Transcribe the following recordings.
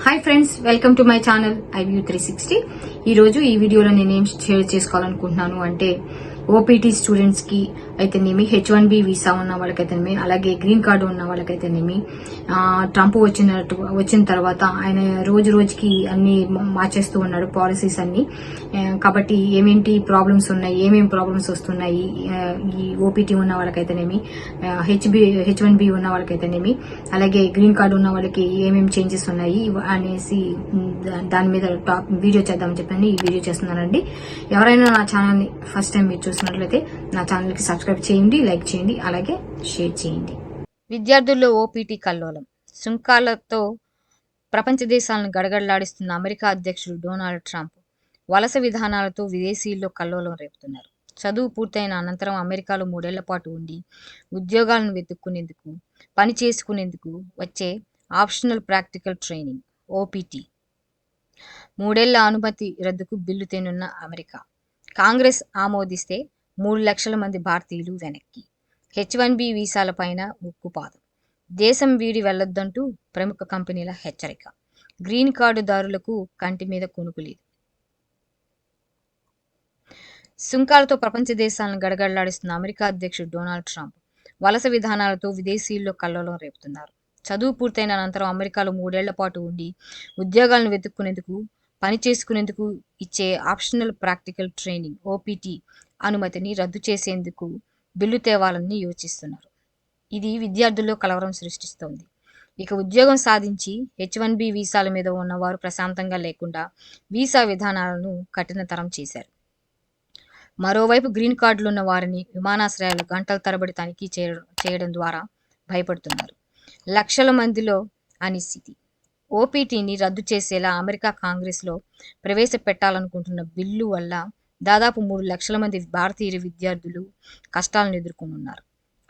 Hi friends welcome to my channel I view three sixty ఈరోజు ఈ వీడియోలో నేను ఏం షేర్ చేసుకోవాలనుకుంటున్నాను అంటే ఓపీటీ స్టూడెంట్స్కి అయితేనేమి హెచ్ వన్ బి వీసా ఉన్న వాళ్ళకైతేనేమి అలాగే గ్రీన్ కార్డు ఉన్న వాళ్ళకైతేనేమి ట్రంప్ వచ్చినట్టు వచ్చిన తర్వాత ఆయన రోజు రోజుకి అన్ని మార్చేస్తూ ఉన్నాడు పాలసీస్ అన్ని. కాబట్టి ఏమేంటి ప్రాబ్లమ్స్ ఉన్నాయి ఏమేమి ప్రాబ్లమ్స్ వస్తున్నాయి ఈ ఓపీటీ ఉన్న వాళ్ళకైతేనేమి H B H one B ఉన్న వాళ్ళకైతేనేమి అలాగే గ్రీన్ కార్డు ఉన్న వాళ్ళకి ఏమేమి చేంజెస్ ఉన్నాయి అనేసి దా- దాని మీద టాప్ వీడియో చేద్దామని చెప్పని ఈ వీడియో చేస్తున్నానండి. ఎవరైనా నా ఛానల్ని ఫస్ట్ టైం మీరు చూసినట్లయితే నా ఛానల్కి సబ్స్క్రైబ్ చేయండి లైక్ చేయండి అలాగే షేర్ చేయండి. విద్యార్థుల్లో ఓపీటీ కల్లోలం. సుంకాలతో ప్రపంచ దేశాలను గడగడలాడిస్తున్న అమెరికా అధ్యక్షుడు డొనాల్డ్ ట్రంప్ వలస విధానాలతో విదేశీయుల్లో కల్లోలం రేపుతున్నారు. చదువు పూర్తయిన అనంతరం అమెరికాలో మూడేళ్ళ పాటు ఉండి ఉద్యోగాలను వెతుక్కునేందుకు పని చేసుకునేందుకు వచ్చే ఆప్షనల్ ప్రాక్టికల్ ట్రైనింగ్ ఓపీటీ. మూడేళ్ళ అనుమతి రద్దుకు బిల్లు తేనున్న అమెరికా. కాంగ్రెస్ ఆమోదిస్తే మూడు లక్షల మంది భారతీయులు వెనక్కి. హెచ్ వన్ బి వీసాలపైన ఉక్కుపాదం. దేశం వీడి వెళ్ళొద్దంటూ ప్రముఖ కంపెనీల హెచ్చరిక. గ్రీన్ కార్డుదారులకు కంటి మీద కొనుకు లేదు. సుంకాలతో ప్రపంచ దేశాలను గడగడలాడిస్తున్న అమెరికా అధ్యక్షుడు డొనాల్డ్ ట్రంప్ వలస విధానాలతో విదేశీయుల్లో కల్లోలం రేపుతున్నారు. చదువు పూర్తయిన అనంతరం అమెరికాలో మూడేళ్ళ పాటు ఉండి ఉద్యోగాలను వెతుక్కునేందుకు పని చేసుకునేందుకు ఇచ్చే ఆప్షనల్ ప్రాక్టికల్ ట్రైనింగ్ ఓపీటీ అనుమతిని రద్దు చేసేందుకు బిల్లు తేవాలని యోచిస్తున్నారు. ఇది విద్యార్థుల్లో కలవరం సృష్టిస్తోంది. ఇక ఉద్యోగం సాధించి హెచ్ వన్ బి వీసాల మీద ఉన్నవారు ప్రశాంతంగా లేకుండా వీసా విధానాలను కఠినతరం చేశారు. మరోవైపు గ్రీన్ కార్డులు ఉన్న వారిని విమానాశ్రయాలు గంటల తరబడి తనిఖీ చేయడం చేయడం ద్వారా భయపడుతున్నారు. లక్షల మందిలో అనిశ్చితి. ఓపీటీని రద్దు చేసేలా అమెరికా కాంగ్రెస్లో ప్రవేశపెట్టాలనుకుంటున్న బిల్లు వల్ల దాదాపు మూడు లక్షల మంది భారతీయ విద్యార్థులు కష్టాలను ఎదుర్కొనున్నారు.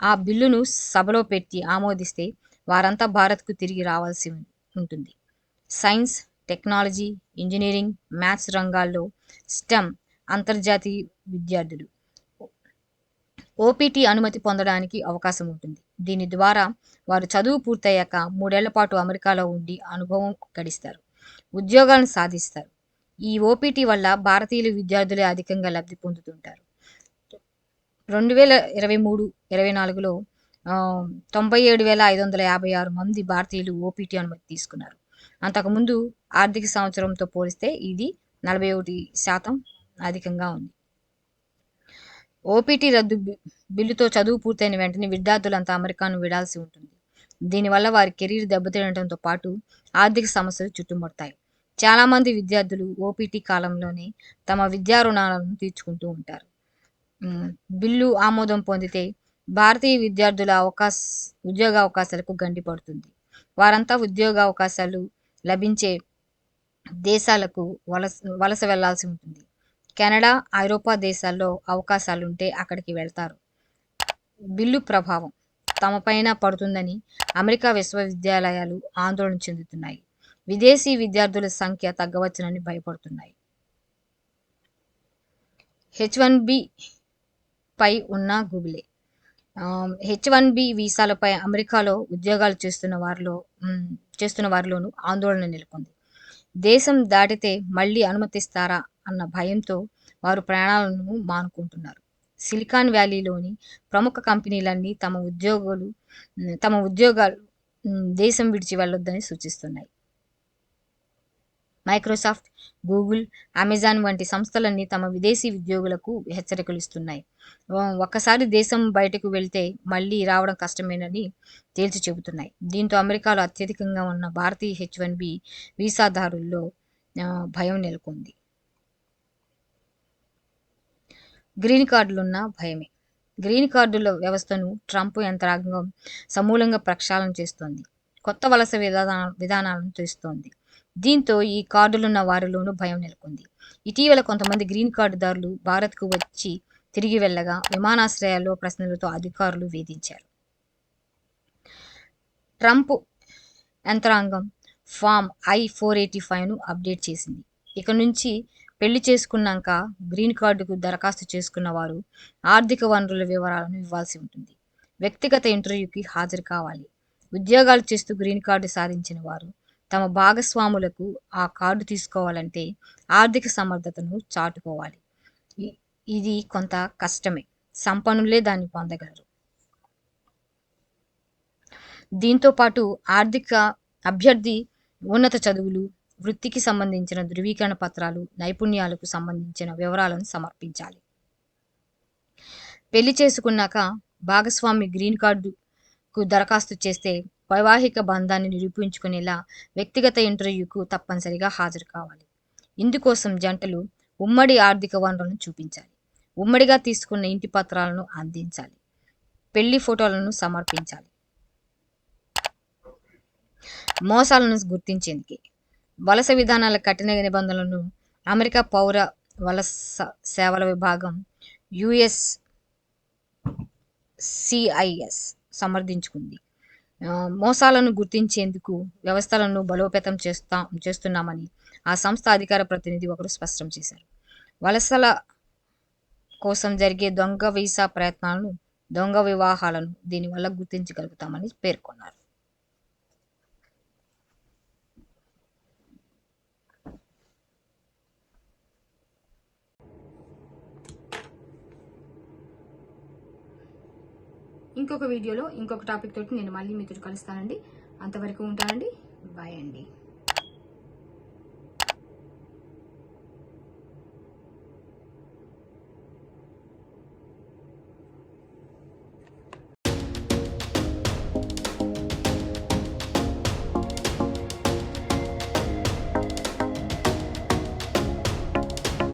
ఆ బిల్లును సభలో పెట్టి ఆమోదిస్తే వారంతా భారత్కు తిరిగి రావాల్సి ఉంటుంది. సైన్స్ టెక్నాలజీ ఇంజనీరింగ్ మ్యాథ్స్ రంగాల్లో స్టెమ్ అంతర్జాతీయ విద్యార్థులు ఓపీటీ అనుమతి పొందడానికి అవకాశం ఉంటుంది. దీని ద్వారా వారు చదువు పూర్తయ్యాక మూడేళ్ళ పాటు అమెరికాలో ఉండి అనుభవం గడిస్తారు ఉద్యోగాలను సాధిస్తారు. ఈ ఓపీటీ వల్ల భారతీయులు విద్యార్థులే అధికంగా లబ్ధి పొందుతుంటారు. రెండు వేల ఇరవై మూడు ఇరవై నాలుగులో తొంభై ఏడు వేల ఐదు వందల యాభై ఆరు మంది భారతీయులు ఓపీటీ అనుమతి తీసుకున్నారు. అంతకుముందు ఆర్థిక సంవత్సరంతో పోలిస్తే ఇది నలభై ఒకటి శాతం అధికంగా ఉంది. ఓపీటీ రద్దు బిల్లుతో చదువు పూర్తయిన వెంటనే విద్యార్థులంతా అమెరికాను విడాల్సి ఉంటుంది. దీనివల్ల వారి కెరీర్ దెబ్బతినడంతో పాటు ఆర్థిక సమస్యలు చుట్టుముడతాయి. చాలామంది విద్యార్థులు ఓపీటీ కాలంలోనే తమ విద్యా రుణాలను తీర్చుకుంటూ ఉంటారు. బిల్లు ఆమోదం పొందితే భారతీయ విద్యార్థుల అవకాశ ఉద్యోగ అవకాశాలకు గండి పడుతుంది. వారంతా ఉద్యోగ అవకాశాలు లభించే దేశాలకు వలస వలస వెళ్ళాల్సి ఉంటుంది. కెనడా ఐరోపా దేశాల్లో అవకాశాలుంటే అక్కడికి వెళ్తారు. బిల్లు ప్రభావం తమపైన పడుతుందని అమెరికా విశ్వవిద్యాలయాలు ఆందోళన చెందుతున్నాయి. విదేశీ విద్యార్థుల సంఖ్య తగ్గవచ్చునని భయపడుతున్నాయి. హెచ్ వన్ బి పై ఉన్న గుబిలే హెచ్ వన్ బి వీసాలపై అమెరికాలో ఉద్యోగాలు చేస్తున్న వారిలో చేస్తున్న వారిలోనూ ఆందోళన నెలకొంది. దేశం దాటితే మళ్ళీ అనుమతిస్తారా అన్న భయంతో వారు ప్రాణాలను మానుకుంటున్నారు. సిలికాన్ వ్యాలీలోని ప్రముఖ కంపెనీలన్నీ తమ ఉద్యోగులు తమ ఉద్యోగాలు దేశం విడిచి వెళ్ళొద్దని సూచిస్తున్నాయి. మైక్రోసాఫ్ట్ గూగుల్ అమెజాన్ వంటి సంస్థలన్నీ తమ విదేశీ ఉద్యోగులకు హెచ్చరికలు ఇస్తున్నాయి. ఒక్కసారి దేశం బయటకు వెళ్తే మళ్ళీ రావడం కష్టమేనని తేల్చి చెబుతున్నాయి. దీంతో అమెరికాలో అత్యధికంగా ఉన్న భారతీయ హెచ్ వన్ బి వీసాదారుల్లో భయం నెలకొంది. గ్రీన్ కార్డులున్న భయమే. గ్రీన్ కార్డుల వ్యవస్థను ట్రంప్ యంత్రాంగం సమూలంగా ప్రక్షాళన చేస్తోంది. కొత్త వలస విధాన విధానాలను తెస్తోంది దీంతో ఈ కార్డులున్న వారిలోనూ భయం నెలకొంది. ఇటీవల కొంతమంది గ్రీన్ కార్డుదారులు భారత్కు వచ్చి తిరిగి వెళ్ళగా విమానాశ్రయాల్లో ప్రశ్నలతో అధికారులు వేధించారు. ట్రంప్ యంత్రాంగం ఫామ్ ఐ ఫోర్ ఎయిటీ ఫైవ్ను అప్డేట్ చేసింది. ఇక నుంచి పెళ్ళి చేసుకున్నాక గ్రీన్ కార్డుకు దరఖాస్తు చేసుకున్న వారు ఆర్థిక వనరుల వివరాలను ఇవ్వాల్సి ఉంటుంది. వ్యక్తిగత ఇంటర్వ్యూకి హాజరు కావాలి. ఉద్యోగాలు చేస్తూ గ్రీన్ కార్డు సాధించిన వారు తమ భాగస్వాములకు ఆ కార్డు తీసుకోవాలంటే ఆర్థిక సమర్థతను చాటుకోవాలి. ఇది కొంత కష్టమే. సంపన్నులే దాన్ని పొందగలరు. దీంతో పాటు ఆర్థిక అభ్యర్థి ఉన్నత చదువులు వృత్తికి సంబంధించిన ధృవీకరణ పత్రాలు నైపుణ్యాలకు సంబంధించిన వివరాలను సమర్పించాలి. పెళ్ళి చేసుకున్నాక భాగస్వామి గ్రీన్ కార్డుకు దరఖాస్తు చేస్తే వైవాహిక బంధాన్ని నిరూపించుకునేలా వ్యక్తిగత ఇంటర్వ్యూకు తప్పనిసరిగా హాజరు కావాలి. ఇందుకోసం జంటలు ఉమ్మడి ఆర్థిక వనరులను చూపించాలి. ఉమ్మడిగా తీసుకున్న ఇంటి పత్రాలను అందించాలి. పెళ్ళి ఫోటోలను సమర్పించాలి. మోసాలను గుర్తించేందుకే వలస విధానాల కఠిన నిబంధనలను అమెరికా పౌర వలస సేవల విభాగం యుఎస్ సిఐఎస్ సమర్థించుకుంది మోసాలను గుర్తించేందుకు వ్యవస్థలను బలోపేతం చేస్తా చేస్తున్నామని ఆ సంస్థ అధికార ప్రతినిధి ఒకరు స్పష్టం చేశారు. వలసల కోసం జరిగే దొంగ వీసా ప్రయత్నాలను దొంగ వివాహాలను దీనివల్ల గుర్తించగలుగుతామని పేర్కొన్నారు. ఇంకొక వీడియోలో ఇంకొక టాపిక్ తోటి నేను మళ్ళీ మీతో కలుస్తానండి. అంతవరకు ఉంటానండి. బాయ్ అండి.